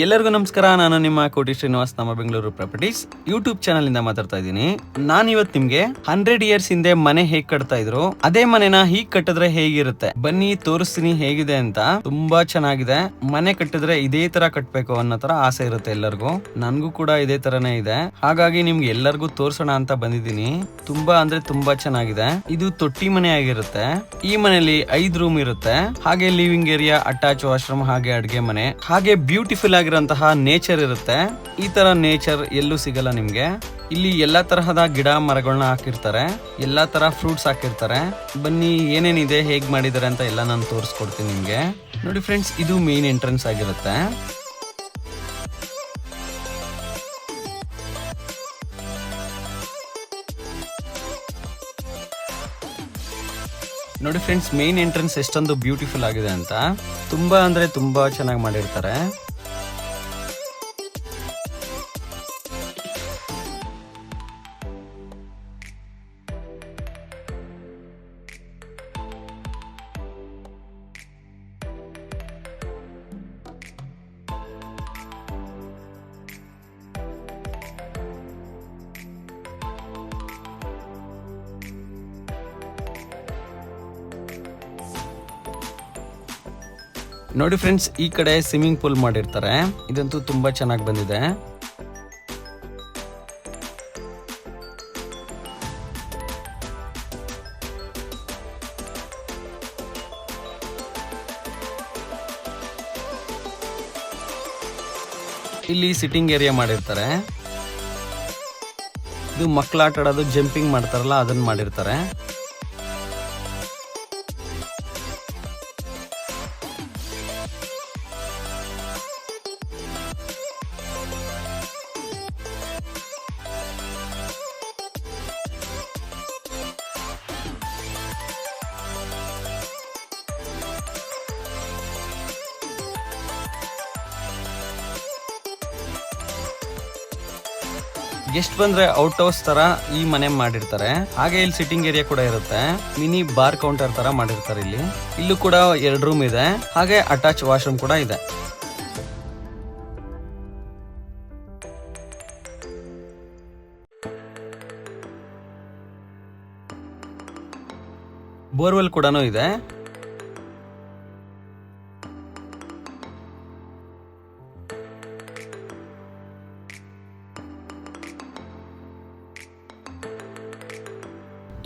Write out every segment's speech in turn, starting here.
ಎಲ್ಲರಿಗೂ ನಮಸ್ಕಾರ. ನಾನು ನಿಮ್ಮ ಕೋಟಿ ಶ್ರೀನಿವಾಸ್ ನಮ್ಮ ಬೆಂಗಳೂರು ಪ್ರಾಪರ್ಟೀಸ್. ಯೂಟ್ಯೂಬ್ ಚಾನಲ್ ಇಂದ ಮಾತಾಡ್ತಾ ಇದ್ದೀನಿ. ನಾನು ಇವತ್ತು ನಿಮ್ಗೆ ಹಂಡ್ರೆಡ್ ಇಯರ್ಸ್ ಹಿಂದೆ ಮನೆ ಹೇಗ್ ಕಟ್ತಾ ಇದ್ರು, ಅದೇ ಮನೆನ ಹೀಗ್ ಕಟ್ಟಿದ್ರೆ ಹೇಗಿರುತ್ತೆ? ಬನ್ನಿ, ತೋರಿಸ್ತೀನಿ ಹೇಗಿದೆ ಅಂತ. ತುಂಬಾ ಚೆನ್ನಾಗಿದೆ. ಮನೆ ಕಟ್ಟಿದ್ರೆ ಇದೇ ತರ ಕಟ್ಬೇಕು ಅನ್ನೋ ತರ ಆಸೆ ಇರುತ್ತೆ ಎಲ್ಲರಿಗೂ. ನನ್ಗೂ ಕೂಡ ಇದೇ ತರನೇ ಇದೆ. ಹಾಗಾಗಿ ನಿಮ್ಗೆ ಎಲ್ಲರಿಗೂ ತೋರ್ಸೋಣ ಅಂತ ಬಂದಿದ್ದೀನಿ. ತುಂಬಾ ಅಂದ್ರೆ ತುಂಬಾ ಚೆನ್ನಾಗಿದೆ. ಇದು ತೊಟ್ಟಿ ಮನೆ ಆಗಿರುತ್ತೆ. ಈ ಮನೆಯಲ್ಲಿ ಐದ್ ರೂಮ್ ಇರುತ್ತೆ. ಹಾಗೆ ಲಿವಿಂಗ್ ಏರಿಯಾ ಅಟ್ಯಾಚ್ ವಾಶ್ರೂಮ್ ಹಾಗೆ ಅಡ್ಗೆ ಮನೆ. ಹಾಗೆ ಬ್ಯೂಟಿಫುಲ್ ಆಗಿರೋಂತಹ ನೇಚರ್ ಇರುತ್ತೆ. ಈ ತರ ನೇಚರ್ ಎಲ್ಲೂ ಸಿಗಲ್ಲ ನಿಮ್ಗೆ. ಇಲ್ಲಿ ಎಲ್ಲಾ ತರಹದ ಗಿಡ ಮರಗಳನ್ನ ಹಾಕಿರ್ತಾರೆ. ಎಲ್ಲಾ ತರ ಫ್ರೂಟ್ಸ್ ಹಾಕಿರ್ತಾರೆ. ಬನ್ನಿ ಏನೇನಿದೆ ಹೇಗ್ ಮಾಡಿದ್ದಾರೆ ಅಂತ ಎಲ್ಲ ನಾನು ತೋರಿಸ್ಕೊಡ್ತೀನಿ ನಿಮ್ಗೆ. ನೋಡಿ ಫ್ರೆಂಡ್ಸ್ ಇದು ಮೇನ್ ಎಂಟ್ರೆನ್ಸ್ ಆಗಿರುತ್ತೆ. ನೋಡಿ ಫ್ರೆಂಡ್ಸ್ ಮೇನ್ ಎಂಟ್ರೆನ್ಸ್ ಎಷ್ಟೊಂದು ಬ್ಯೂಟಿಫುಲ್ ಆಗಿದೆ ಅಂತ. ತುಂಬಾ ಅಂದ್ರೆ ತುಂಬಾ ಚೆನ್ನಾಗಿ ಮಾಡಿರ್ತಾರೆ. ನೋಡಿ ಫ್ರೆಂಡ್ಸ್, ಈ ಕಡೆ ಸ್ವಿಮ್ಮಿಂಗ್ ಪೂಲ್ ಮಾಡಿರ್ತಾರೆ. ಇದಂತೂ ತುಂಬಾ ಚೆನ್ನಾಗಿ ಬಂದಿದೆ. ಇಲ್ಲಿ ಸಿಟ್ಟಿಂಗ್ ಏರಿಯಾ ಮಾಡಿರ್ತಾರೆ. ಇದು ಮಕ್ಕಳು ಆಟ ಆಡೋದು ಜಂಪಿಂಗ್ ಮಾಡ್ತಾರಲ್ಲ ಅದನ್ನ ಮಾಡಿರ್ತಾರೆ. ಗೆಸ್ಟ್ ಬಂದ್ರೆ ಔಟ್ ಹೌಸ್ ತರ ಈ ಮನೆ ಮಾಡಿರ್ತಾರೆ. ಹಾಗೆ ಇಲ್ಲಿ ಸಿಟ್ಟಿಂಗ್ ಏರಿಯಾ ಕೂಡ ಇರುತ್ತೆ. ಮಿನಿ ಬಾರ್ ಕೌಂಟರ್ ತರ ಮಾಡಿರ್ತಾರೆ ಇಲ್ಲಿ. ಇಲ್ಲೂ ಕೂಡ ಎರಡು ರೂಮ್ ಇದೆ. ಹಾಗೆ ಅಟ್ಯಾಚ್ ವಾಶ್ರೂಮ್ ಕೂಡ ಇದೆ. ಬೋರ್ವೆಲ್ ಕೂಡ ಇದೆ.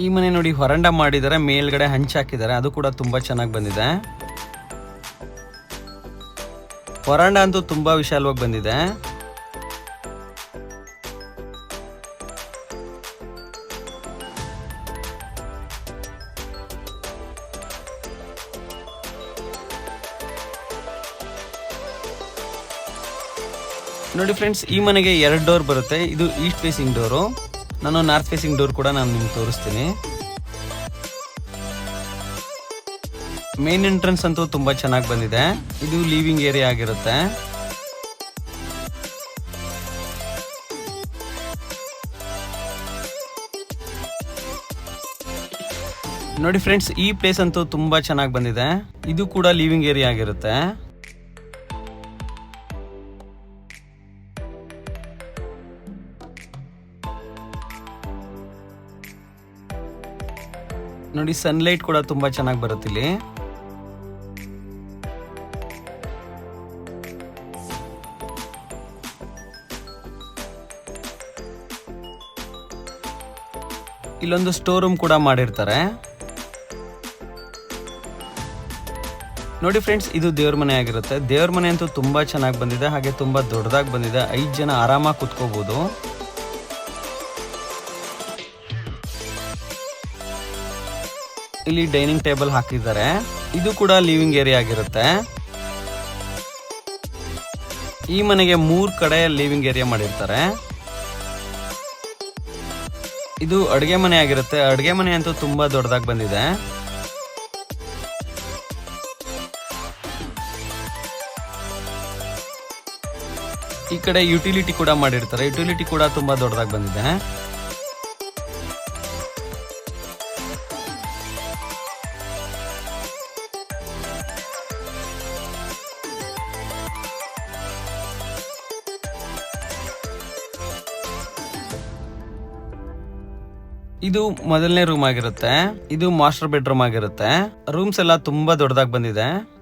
ಈ ಮನೆ ನೋಡಿ ಹೊರಂಡ ಮಾಡಿದ್ದಾರೆ, ಮೇಲ್ಗಡೆ ಹಂಚ್ ಹಾಕಿದ್ದಾರೆ. ಅದು ಕೂಡ ತುಂಬಾ ಚೆನ್ನಾಗಿ ಬಂದಿದೆ. ಹೊರಂಡ ಅಂತೂ ತುಂಬಾ ವಿಶಾಲವಾಗಿ ಬಂದಿದೆ. ನೋಡಿ ಫ್ರೆಂಡ್ಸ್ ಈ ಮನೆಗೆ ಎರಡು ಡೋರ್ ಬರುತ್ತೆ. ಇದು ಈಸ್ಟ್ ಫೇಸಿಂಗ್ ಡೋರು ನಾನು ನಾರ್ತ್ ಫೇಸಿಂಗ್ ಡೋರ್ ಕೂಡ ನಾನು ನಿಮ್ಗೆ ತೋರಿಸ್ತೀನಿ. ಮೇನ್ ಎಂಟ್ರೆನ್ಸ್ ಅಂತೂ ತುಂಬಾ ಚೆನ್ನಾಗಿ ಬಂದಿದೆ. ಇದು ಲಿವಿಂಗ್ ಏರಿಯಾ ಆಗಿರುತ್ತೆ. ನೋಡಿ ಫ್ರೆಂಡ್ಸ್, ಈ ಪ್ಲೇಸ್ ಅಂತೂ ತುಂಬಾ ಚೆನ್ನಾಗಿ ಬಂದಿದೆ. ಇದು ಕೂಡ ಲಿವಿಂಗ್ ಏರಿಯಾ ಆಗಿರುತ್ತೆ. ನೋಡಿ ಸನ್ಲೈಟ್ ಕೂಡ ತುಂಬಾ ಚೆನ್ನಾಗಿ ಬರುತ್ತೆ ಇಲ್ಲಿ. ಇಲ್ಲೊಂದು ಸ್ಟೋರ್ ರೂಮ್ ಕೂಡ ಮಾಡಿರ್ತಾರೆ. ನೋಡಿ ಫ್ರೆಂಡ್ಸ್ ಇದು ದೇವ್ರ ಮನೆ ಆಗಿರುತ್ತೆ. ದೇವ್ರ ಮನೆ ಅಂತೂ ತುಂಬಾ ಚೆನ್ನಾಗಿ ಬಂದಿದೆ, ಹಾಗೆ ತುಂಬಾ ದೊಡ್ಡದಾಗಿ ಬಂದಿದೆ. ಐದು ಜನ ಆರಾಮಾಗಿ ಕುತ್ಕೋಬಹುದು ಇಲ್ಲಿ ಡೈನಿಂಗ್ ಟೇಬಲ್ ಹಾಕಿದ್ದಾರೆ. ಇದು ಕೂಡ ಲಿವಿಂಗ್ ಏರಿಯಾ ಆಗಿರುತ್ತೆ. ಈ ಮನೆಗೆ ಮೂರ್ ಕಡೆ ಲಿವಿಂಗ್ ಏರಿಯಾ ಮಾಡಿರ್ತಾರೆ. ಇದು ಅಡುಗೆ ಮನೆ ಆಗಿರುತ್ತೆ. ಅಡುಗೆ ಮನೆ ಅಂತೂ ತುಂಬಾ ದೊಡ್ಡದಾಗಿ ಬಂದಿದೆ. ಈ ಕಡೆ ಯುಟಿಲಿಟಿ ಕೂಡ ಮಾಡಿರ್ತಾರೆ. ಯುಟಿಲಿಟಿ ಕೂಡ ತುಂಬಾ ದೊಡ್ಡದಾಗಿ ಬಂದಿದೆ. ಇದು ಮೊದಲನೇ ರೂಮ್ ಆಗಿರುತ್ತೆ. ಇದು ಮಾಸ್ಟರ್ ಬೆಡ್ರೂಮ್ ಆಗಿರುತ್ತೆ. ರೂಮ್ಸ್ ಎಲ್ಲ ತುಂಬಾ ದೊಡ್ಡದಾಗಿ ಬಂದಿದೆ.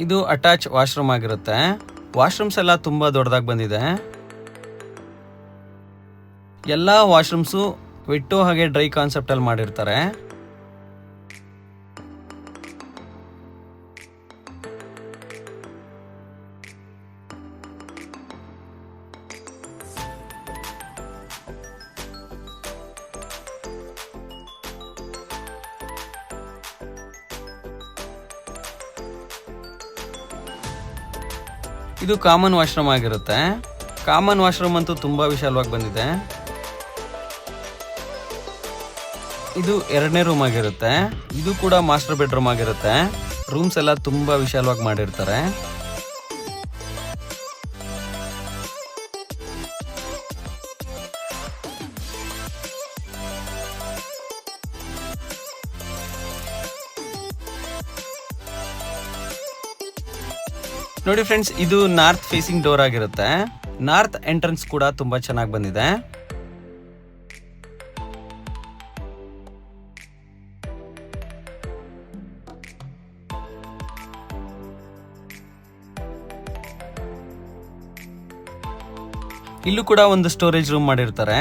ಇದು ಅಟ್ಯಾಚ್ ವಾಶ್ರೂಮ್ ಆಗಿರುತ್ತೆ. ವಾಶ್ರೂಮ್ಸ್ ಎಲ್ಲ ತುಂಬಾ ದೊಡ್ಡದಾಗಿ ಬಂದಿದೆ. ಎಲ್ಲಾ ವಾಶ್ರೂಮ್ಸು ವಿಟ್ಟು ಹಾಗೆ ಡ್ರೈ ಕಾನ್ಸೆಪ್ಟ್ ಅಲ್ಲಿ ಮಾಡಿರ್ತಾರೆ. ಇದು ಕಾಮನ್ ವಾಶ್ರೂಮ್ ಆಗಿರುತ್ತೆ. ಕಾಮನ್ ವಾಶ್ರೂಮ್ ಅಂತೂ ತುಂಬಾ ವಿಶಾಲವಾಗಿ ಬಂದಿದೆ. ಇದು ಎರಡನೇ ರೂಮ್ ಆಗಿರುತ್ತೆ. ಇದು ಕೂಡ ಮಾಸ್ಟರ್ ಬೆಡ್ರೂಮ್ ಆಗಿರುತ್ತೆ. ರೂಮ್ಸ್ ಎಲ್ಲ ತುಂಬಾ ವಿಶಾಲವಾಗಿ ಮಾಡಿರ್ತಾರೆ. ನೋಡಿ ಫ್ರೆಂಡ್ಸ್ ಇದು ನಾರ್ತ್ ಫೇಸಿಂಗ್ ಡೋರ್ ಆಗಿರುತ್ತೆ. ನಾರ್ತ್ ಎಂಟ್ರೆನ್ಸ್ ಕೂಡ ತುಂಬಾ ಚೆನ್ನಾಗಿ ಬಂದಿದೆ. ಇಲ್ಲೂ ಕೂಡ ಒಂದು ಸ್ಟೋರೇಜ್ ರೂಮ್ ಮಾಡಿರ್ತಾರೆ.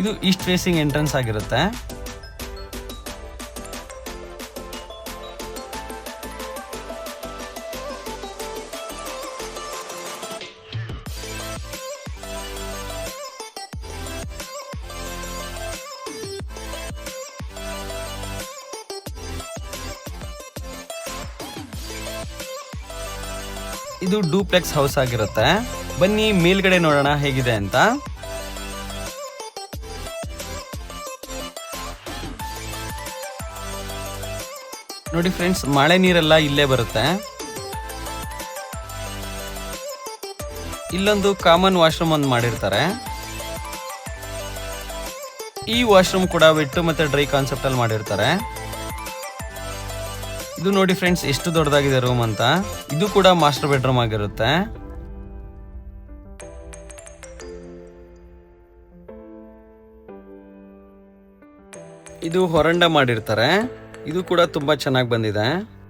ಇದು ಈಸ್ಟ್ ಫೇಸಿಂಗ್ ಎಂಟ್ರೆನ್ಸ್ ಆಗಿರುತ್ತೆ. ಇದು ಡೂಪ್ಲೆಕ್ಸ್ ಹೌಸ್ ಆಗಿರುತ್ತೆ. ಬನ್ನಿ ಮೇಲ್ಗಡೆ ನೋಡೋಣ ಹೇಗಿದೆ ಅಂತ. ನೋಡಿ ಫ್ರೆಂಡ್ಸ್ ಮಳೆ ನೀರೆಲ್ಲ ಇಲ್ಲೇ ಬರುತ್ತೆ. ಇಲ್ಲೊಂದು ಕಾಮನ್ ವಾಶ್ರೂಮ್ ಒಂದು ಮಾಡಿರ್ತಾರೆ. ಈ ವಾಶ್ರೂಮ್ ಕೂಡ ವಿಟ್ಟು ಮತ್ತೆ ಡ್ರೈ ಕಾನ್ಸೆಪ್ಟ್ ಅಲ್ಲಿ ಮಾಡಿರ್ತಾರೆ. ಇದು ನೋಡಿ ಫ್ರೆಂಡ್ಸ್ ಎಷ್ಟು ದೊಡ್ಡದಾಗಿದೆ ರೂಮ್ ಅಂತ. ಇದು ಕೂಡ ಮಾಸ್ಟರ್ ಬೆಡ್ರೂಮ್ ಆಗಿರುತ್ತೆ. ಇದು ಹೊರಂಡ ಮಾಡಿರ್ತಾರೆ. ಇದು ಕೂಡ ತುಂಬಾ ಚೆನ್ನಾಗಿ ಬಂದಿದೆ.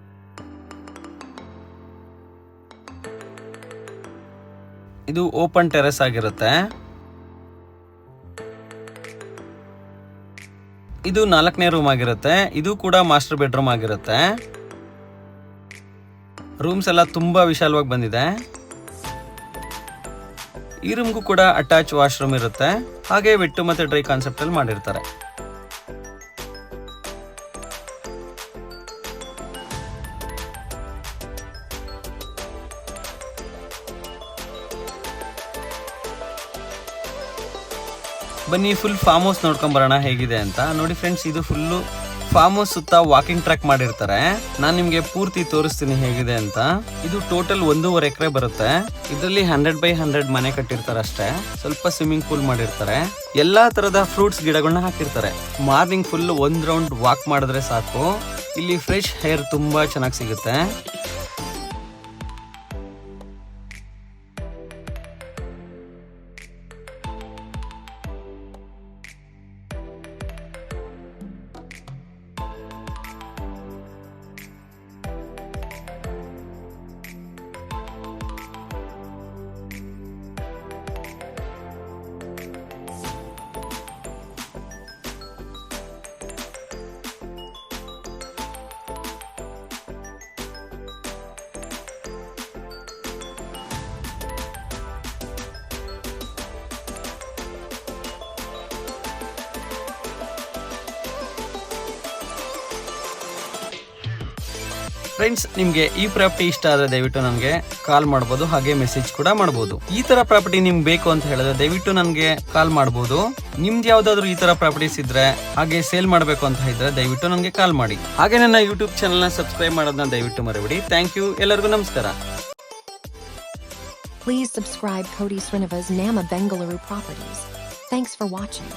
ಇದು ಓಪನ್ ಟೆರೆಸ್ ಆಗಿರುತ್ತೆ. ಇದು ನಾಲ್ಕನೇ ರೂಮ್ ಆಗಿರುತ್ತೆ. ಇದು ಕೂಡ ಮಾಸ್ಟರ್ ಬೆಡ್ರೂಮ್ ಆಗಿರುತ್ತೆ. ರೂಮ್ಸ್ ಎಲ್ಲ ತುಂಬಾ ವಿಶಾಲವಾಗಿ ಬಂದಿದೆ. ಈ ರೂಮ್ಗೂ ಕೂಡ ಅಟ್ಯಾಚ್ ವಾಶ್ರೂಮ್ ಇರುತ್ತೆ. ಹಾಗೆ ವಿಟ್ಟು ಮತ್ತೆ ಡ್ರೈ ಕಾನ್ಸೆಪ್ಟ್ ಅಲ್ಲಿ ಮಾಡಿರ್ತಾರೆ. ಬನ್ನಿ ಫುಲ್ ಫಾರ್ಮ್ ಹೌಸ್ ನೋಡ್ಕೊಂಡ್ ಬರೋಣ, ಹೇಗಿದೆ ಅಂತ. ನೋಡಿ ಫ್ರೆಂಡ್ಸ್ ಇದು ಫುಲ್ಲು ಫಾರ್ಮ್ ಹೌಸ್ ಸುತ್ತ ವಾಕಿಂಗ್ ಟ್ರ್ಯಾಕ್ ಮಾಡಿರ್ತಾರೆ. ನಾನು ನಿಮಗೆ ಪೂರ್ತಿ ತೋರಿಸ್ತೀನಿ ಹೇಗಿದೆ ಅಂತ. ಇದು ಟೋಟಲ್ ಒಂದೂವರೆ ಎಕರೆ ಬರುತ್ತೆ. ಇದರಲ್ಲಿ ಹಂಡ್ರೆಡ್ ಬೈ ಹಂಡ್ರೆಡ್ ಮನೆ ಕಟ್ಟಿರ್ತಾರೆ ಅಷ್ಟೇ. ಸ್ವಲ್ಪ ಸ್ವಿಮ್ಮಿಂಗ್ ಪೂಲ್ ಮಾಡಿರ್ತಾರೆ. ಎಲ್ಲಾ ತರದ ಫ್ರೂಟ್ಸ್ ಗಿಡಗಳನ್ನ ಹಾಕಿರ್ತಾರೆ. ಮಾರ್ನಿಂಗ್ ಫುಲ್ ಒಂದ್ ರೌಂಡ್ ವಾಕ್ ಮಾಡಿದ್ರೆ ಸಾಕು. ಇಲ್ಲಿ ಫ್ರೆಶ್ ಹೇರ್ ತುಂಬಾ ಚೆನ್ನಾಗಿ ಸಿಗುತ್ತೆ. ಫ್ರೆಂಡ್ಸ್ ನಿಮ್ಗೆ ಈ ಪ್ರಾಪರ್ಟಿ ಇಷ್ಟ ಆದ್ರೆ ದಯವಿಟ್ಟು ನನಗೆ ಕಾಲ್ ಮಾಡ್ಬೋದು, ಹಾಗೆ ಮೆಸೇಜ್ ಕೂಡ ಮಾಡ್ಬೋದು. ಈ ತರ ಪ್ರಾಪರ್ಟಿ ನಿಮ್ಗೆ ಬೇಕು ಅಂತ ಹೇಳಿದ್ರೆ ದಯವಿಟ್ಟು ನನಗೆ ಕಾಲ್ ಮಾಡ್ಬೋದು. ನಿಮ್ದು ಯಾವ್ದಾದ್ರು ಈ ತರ ಪ್ರಾಪರ್ಟೀಸ್ ಇದ್ರೆ, ಹಾಗೆ ಸೇಲ್ ಮಾಡಬೇಕು ಅಂತ ಇದ್ರೆ ದಯವಿಟ್ಟು ನನಗೆ ಕಾಲ್ ಮಾಡಿ. ಹಾಗೆ ನನ್ನ ಯೂಟ್ಯೂಬ್ನ ಸಬ್ಸ್ಕ್ರೈಬ್ ಮಾಡೋದನ್ನ ದಯವಿಟ್ಟು ಮರಿಬಿಡಿ. ಥ್ಯಾಂಕ್ ಯು ಎಲ್ಲರಿಗೂ ನಮಸ್ಕಾರ. Please subscribe Cody Sriniva's Nama Bengaluru Properties. Thanks for watching.